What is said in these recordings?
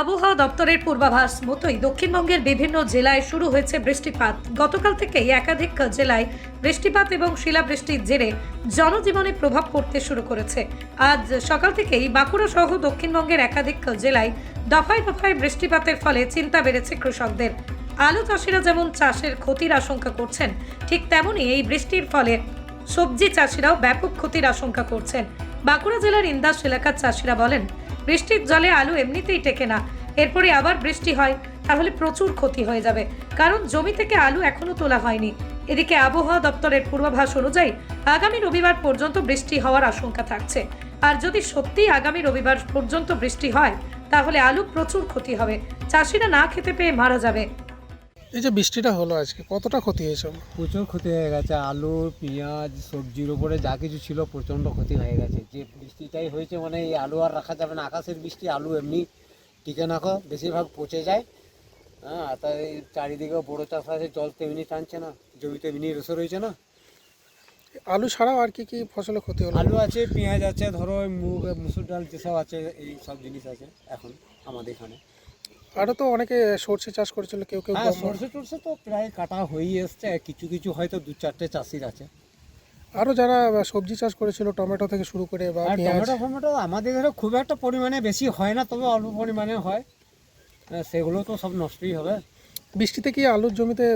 আবহাওয়া দপ্তরের পূর্বাভাস মতোই দক্ষিণবঙ্গের বিভিন্ন জেলায় শুরু হয়েছে বৃষ্টিপাত। গতকাল থেকেই একাধিক জেলায় বৃষ্টিপাত এবং শিলাবৃষ্টির জেরে জনজীবনে প্রভাব পড়তে শুরু করেছে। আজ সকাল থেকেই বাঁকুড়া সহ দক্ষিণবঙ্গের একাধিক জেলায় দফায় দফায় বৃষ্টিপাতের ফলে চিন্তা বেড়েছে কৃষকদের। আলু চাষিরা যেমন চাষের ক্ষতির আশঙ্কা করছেন, ঠিক তেমনই এই বৃষ্টির ফলে সবজি চাষিরাও ব্যাপক ক্ষতির আশঙ্কা করছেন। বাঁকুড়া জেলার ইন্দাস এলাকার চাষিরা বলেন বৃষ্টির জলে আলু এমনিতেই টেকে না। এরপরে আবার বৃষ্টি হয়, তাহলে প্রচুর ক্ষতি হয়ে যাবে। কারণ জমি থেকে আলু এখনও তোলা হয়নি। এদিকে আবহাওয়া দপ্তরের পূর্বাভাস অনুযায়ী আগামী রবিবার পর্যন্ত বৃষ্টি হওয়ার আশঙ্কা থাকছে। আর যদি সত্যি আগামী রবিবার পর্যন্ত বৃষ্টি হয়, তাহলে আলু প্রচুর ক্ষতি হবে। চাষিরা না খেতে পেয়ে মারা যাবে। এই যে বৃষ্টিটা হলো আজকে কতটা ক্ষতি হয়েছে? প্রচুর ক্ষতি হয়ে গেছে আলু পেঁয়াজ সবজির উপরে যা কিছু ছিল প্রচণ্ড ক্ষতি হয়ে গেছে। যে বৃষ্টিটাই হয়েছে মানে এই আলু আর রাখা যাবে না আকাশের বৃষ্টি আলু এমনি টিকে নাকো বেশিরভাগ পচে যায়। হ্যাঁ আর তাই চারিদিকে বড়ো চাষ আছে জল তো এমনি টানছে না জমিতে এমনি রসে রয়েছে না। আলু ছাড়াও আর কি কি ফসলের ক্ষতি হলো? আলু আছে পেঁয়াজ আছে ধরো মুগ মুসুর ডাল যেসব আছে এই সব জিনিস আছে এখন আমাদের এখানে। আরও তো অনেকে সর্ষে চাষ করেছিল কেউ কেউ হ্যাঁ। সরষে তো প্রায় কাটা হয়েই এসছে কিছু কিছু হয়তো দু চারটে চাষির আছে। আরও যারা সবজি চাষ করেছিল টমেটো থেকে শুরু করে বা টমেটো ফমেটো আমাদের ঘরে খুব একটা পরিমাণে বেশি হয় না তবে অল্প পরিমাণে হয়। সেগুলো তো সব নষ্টই হবে। বৃষ্টিতে কি আলুর জমিতে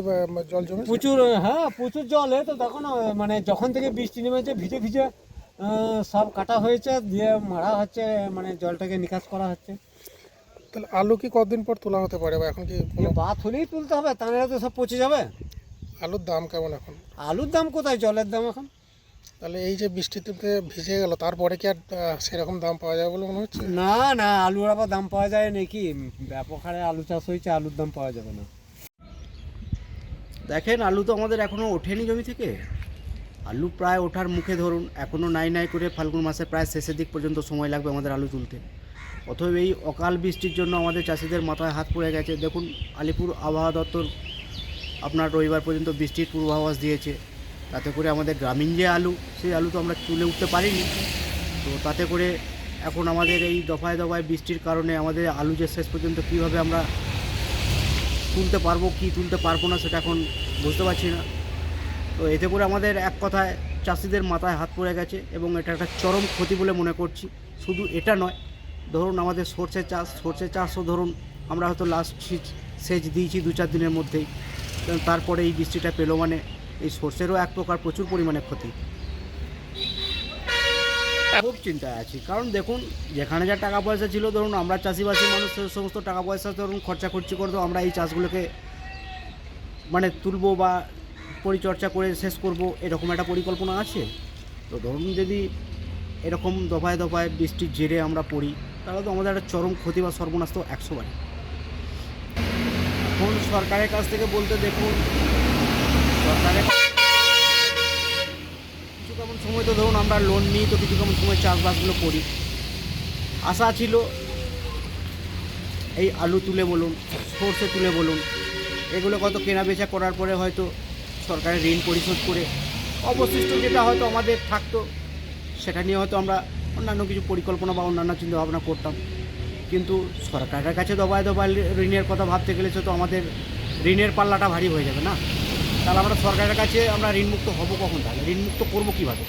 জল জমে প্রচুর হ্যাঁ প্রচুর জল তো দেখো না মানে যখন থেকে বৃষ্টি নেমেছে ভিজে ভিজে সব কাটা হয়েছে দিয়ে মারা হচ্ছে মানে জলটাকে নিকাশ করা হচ্ছে। তাহলে আলু কি কতদিন পর তোলা হতে পারে বা এখন কি বাত হলেই তুলতে হবে তা নাহলে তো সব পচে যাবে। আলুর দাম কেমন এখন? আলুর দাম কোথায় জলের দাম এখন? তাহলে এই যে বৃষ্টিতে ভিজে গেল তারপরে কি আর সেরকম দাম পাওয়া যাবে বলে মনে হচ্ছে? না না আলুর আবার দাম পাওয়া যায় নাকি ব্যাপক হারে আলু চাষ হয়েছে আলুর দাম পাওয়া যাবে না। দেখেন আলু তো আমাদের এখনও ওঠেনি জমি থেকে। আলু প্রায় ওঠার মুখে ধরুন এখনও নাই নাই করে ফাল্গুন মাসের প্রায় শেষের দিক পর্যন্ত সময় লাগবে আমাদের আলু তুলতে। অথবা এই অকাল বৃষ্টির জন্য আমাদের চাষিদের মাথায় হাত পড়ে গেছে। দেখুন, আলিপুর আবহাওয়া দপ্তর আপনার রবিবার পর্যন্ত বৃষ্টির পূর্বাভাস দিয়েছে। তাতে করে আমাদের গ্রামীণ যে আলু, সেই আলু তো আমরা তুলে উঠতে পারিনি। তো তাতে করে এখন আমাদের এই দফায় দফায় বৃষ্টির কারণে আমাদের আলু যে শেষ পর্যন্ত কীভাবে আমরা তুলতে পারব, কি তুলতে পারব না, সেটা এখন বুঝতে পারছি না। তো এতে করে আমাদের এক কথায় চাষিদের মাথায় হাত পড়ে গেছে এবং এটা একটা চরম ক্ষতি বলে মনে করছি। শুধু এটা নয় ধরুন আমাদের সর্ষে চাষ, সর্ষে চাষও ধরুন আমরা হয়তো লাস্ট সেচ দিয়েছি দু চার দিনের মধ্যেই। তারপরে এই বৃষ্টিটা পেল মানে এই সর্ষেরও এক প্রকার প্রচুর পরিমাণে ক্ষতি। খুব চিন্তায় আছি। কারণ দেখুন, যেখানে যা টাকা পয়সা ছিল, ধরুন আমরা চাষিবাসী মানুষ সমস্ত টাকা পয়সা ধরুন খরচা খরচি করে তো আমরা এই চাষগুলোকে মানে তুলবো বা পরিচর্যা করে শেষ করব, এরকম একটা পরিকল্পনা আছে? তো ধরুন যদি এরকম দফায় দফায় বৃষ্টির জেরে আমরা পড়ি তাহলে তো আমাদের একটা চরম ক্ষতি বা সর্বনাশ তো একশো বারে এখন সরকারের কাছ থেকে বলতে দেখুন, সরকারের কিছু কেমন সময় তো ধরুন আমরা লোন নিই, তো কিছু কেমন সময় চাষবাসগুলো করি। আশা ছিল এই আলু তুলে বলুন, সর্ষে তুলে বলুন, এগুলো কত কেনা বেচা করার পরে হয়তো সরকারের ঋণ পরিশোধ করে অবশিষ্ট যেটা হয়তো আমাদের থাকতো, সেটা নিয়ে হয়তো আমরা অন্যান্য কিছু পরিকল্পনা বা অন্যান্য চিন্তা ভাবনা করতাম। কিন্তু সরকারের কাছে দবায় দবায় ঋণের কথা ভাবতে গেলে সে তো আমাদের ঋণের পাল্লাটা ভারী হয়ে যাবে না। তাহলে আমরা সরকারের কাছে আমরা ঋণমুক্ত হব কখন? তাহলে ঋণমুক্ত করব কীভাবে?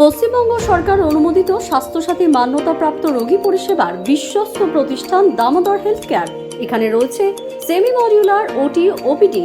পশ্চিমবঙ্গ সরকার অনুমোদিত স্বাস্থ্যসাথী মান্যতাপ্রাপ্ত রোগী পরিষেবার বিশ্বস্ত প্রতিষ্ঠান দামোদর হেলথ কেয়ার। এখানে রয়েছে semi modular OT OPD